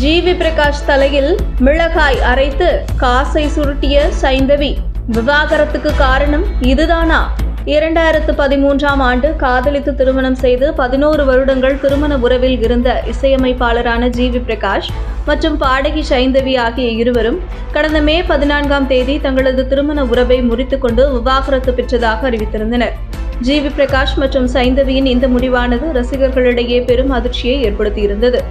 GV Prakash தலையில் மிளகாய் அரைத்து காசை சுருட்டிய சைந்தவி. விவாகரத்துக்கு காரணம் இதுதானா? இரண்டாயிரத்து பதிமூன்றாம் ஆண்டு காதலித்து திருமணம் செய்து பதினோரு வருடங்கள் திருமண உறவில் இருந்த இசையமைப்பாளரான ஜிவி பிரகாஷ் மற்றும் பாடகி சைந்தவி ஆகிய இருவரும் கடந்த மே பதினான்காம் தேதி தங்களது திருமண உறவை முறித்துக்கொண்டு விவாகரத்து பெற்றதாக அறிவித்திருந்தனர். ஜிவி பிரகாஷ் மற்றும் சைந்தவியின் இந்த முடிவானது ரசிகர்களிடையே பெரும் அதிர்ச்சியை ஏற்படுத்தியிருந்தது.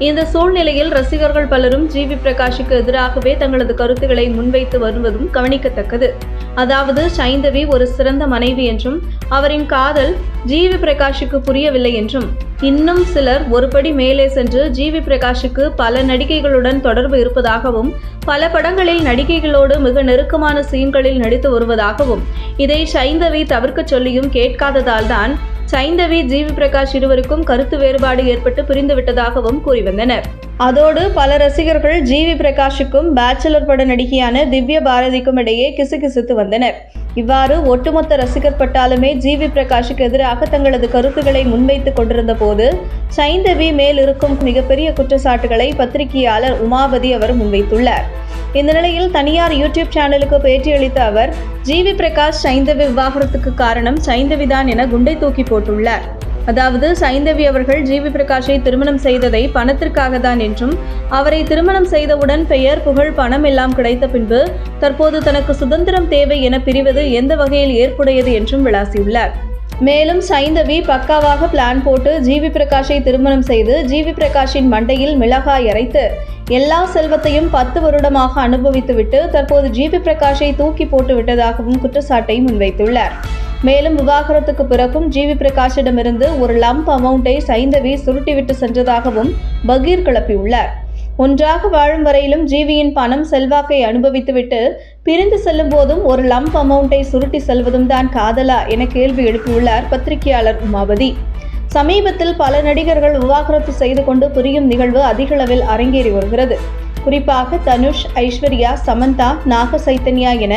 இந்த சூழ்நிலையில் ரசிகர்கள் பலரும் ஜிவி பிரகாஷுக்கு எதிராகவே தங்களது கருத்துக்களை முன்வைத்து வருவதும் கவனிக்கத்தக்கது. அதாவது சைந்தவி ஒரு சிறந்த மனைவி என்றும் அவரின் காதல் ஜிவி பிரகாஷுக்கு புரியவில்லை என்றும் இன்னும் சிலர் ஒருபடி மேலே சென்று ஜிவி பிரகாஷுக்கு பல நடிகைகளுடன் தொடர்பு இருப்பதாகவும் பல படங்களில் நடிகைகளோடு மிக நெருக்கமான சீன்களில் நடித்து வருவதாகவும் இதை சைந்தவி தவிர்க்கச் சொல்லியும் கேட்காததால் தான் சைந்தவி ஜிவி பிரகாஷ் இருவருக்கும் கருத்து வேறுபாடு ஏற்பட்டு பிரிந்துவிட்டதாகவும் கூறி வந்தனர் அதோடு பல ரசிகர்கள் ஜிவி பிரகாஷுக்கும் பேச்சுலர் பட நடிகையான திவ்ய பாரதிக்கும் இடையே கிசுகிசுத்து வந்தனர். இவ்வாறு ஒட்டுமொத்த ரசிகர் பட்டாலுமே ஜிவி பிரகாஷுக்கு எதிராக தங்களது கருத்துக்களை முன்வைத்துக் கொண்டிருந்த போது சைந்தவி மேல் இருக்கும் மிகப்பெரிய குற்றச்சாட்டுகளை பத்திரிகையாளர் உமாபதி அவர் முன்வைத்துள்ளார். இந்த நிலையில் தனியார் யூடியூப் சேனலுக்கு பேட்டியளித்த அவர் ஜிவி பிரகாஷ் சைந்தவி விவாகரத்துக்கு காரணம் சைந்தவிதான் என குண்டை தூக்கி போட்டுள்ளார். அதாவது சைந்தவி அவர்கள் ஜிவி பிரகாஷை திருமணம் செய்ததை பணத்திற்காக தான் என்றும் அவரை திருமணம் செய்தவுடன் பெயர் புகழ் பணம் எல்லாம் கிடைத்த பின்பு தற்போது தனக்கு சுதந்திரம் தேவை என பிரிவது எந்த வகையில் ஏற்புடையது என்றும் விளாசியுள்ளார். மேலும் சைந்தவி பக்காவாக பிளான் போட்டு ஜிவி பிரகாஷை திருமணம் செய்து ஜிவி பிரகாஷின் மண்டையில் மிளகாய் அரைத்து எல்லா செல்வத்தையும் பத்து வருடமாக அனுபவித்துவிட்டு தற்போது ஜிவி பிரகாஷை தூக்கி போட்டு விட்டதாகவும் குற்றச்சாட்டை முன்வைத்துள்ளார். மேலும் விவாகரத்துக்கு பிறகும் ஜிவி பிரகாஷிடமிருந்து ஒரு லம்ப் அமௌண்ட்டை சைந்தவி சுருட்டிவிட்டு சென்றதாகவும் பகீர் கிளப்பியுள்ளார். ஒன்றாக வாழும் வரையிலும் ஜீவியின் பணம் செல்வாக்கை அனுபவித்துவிட்டு பிரிந்து செல்லும் போதும் ஒரு லம்ப் அமௌண்ட்டை சுருட்டி செல்வதும் தான் காதலா என கேள்வி எழுப்பியுள்ளார் பத்திரிகையாளர் உமாபதி. சமீபத்தில் பல நடிகர்கள் விவாகரத்து செய்து கொண்டு புரியும் நிகழ்வு அதிகளவில் அரங்கேறி வருகிறது. குறிப்பாக தனுஷ் ஐஸ்வர்யா சமந்தா நாக சைத்தன்யா என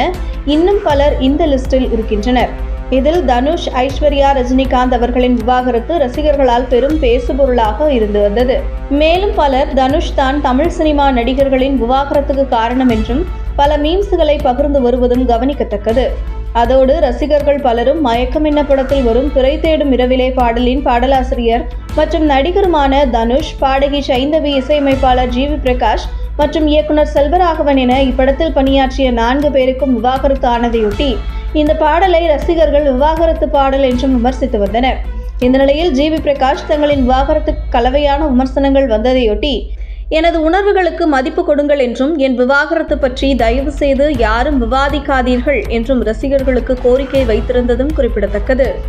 இன்னும் பலர் இந்த லிஸ்டில் இருக்கின்றனர். இதில் தனுஷ் ஐஸ்வர்யா ரஜினிகாந்த் அவர்களின் விவாகரத்து ரசிகர்களால் பெரும் பேசுபொருளாக இருந்து வந்தது. மேலும் பலர் தனுஷ் தான் தமிழ் சினிமா நடிகர்களின் விவாகரத்துக்கு காரணம் என்றும் பல மீம்ஸ்களை பகிர்ந்து வருவதும் கவனிக்கத்தக்கது. அதோடு ரசிகர்கள் பலரும் மயக்கம் என்ன படத்தில் வரும் துறை தேடும் இரவிலே பாடலின் பாடலாசிரியர் மற்றும் நடிகருமான தனுஷ் பாடகி சைந்தவி இசையமைப்பாளர் ஜிவி பிரகாஷ் மற்றும் இயக்குனர் செல்வராகவன் என இப்படத்தில் பணியாற்றிய நான்கு பேருக்கும் விவாகரத்து ஆனதையொட்டி இந்த பாடலை ரசிகர்கள் விவாகரத்து பாடல் என்றும் விமர்சித்து வந்தனர். இந்த நிலையில் ஜிவி பிரகாஷ் தங்களின் விவாகரத்து கலவையான விமர்சனங்கள் வந்ததையொட்டி எனது உணர்வுகளுக்கு மதிப்பு கொடுங்கள் என்றும் என் விவாகரத்து பற்றி தயவு செய்து யாரும் விவாதிக்காதீர்கள் என்றும் ரசிகர்களுக்கு கோரிக்கை வைத்திருந்ததும் குறிப்பிடத்தக்கது.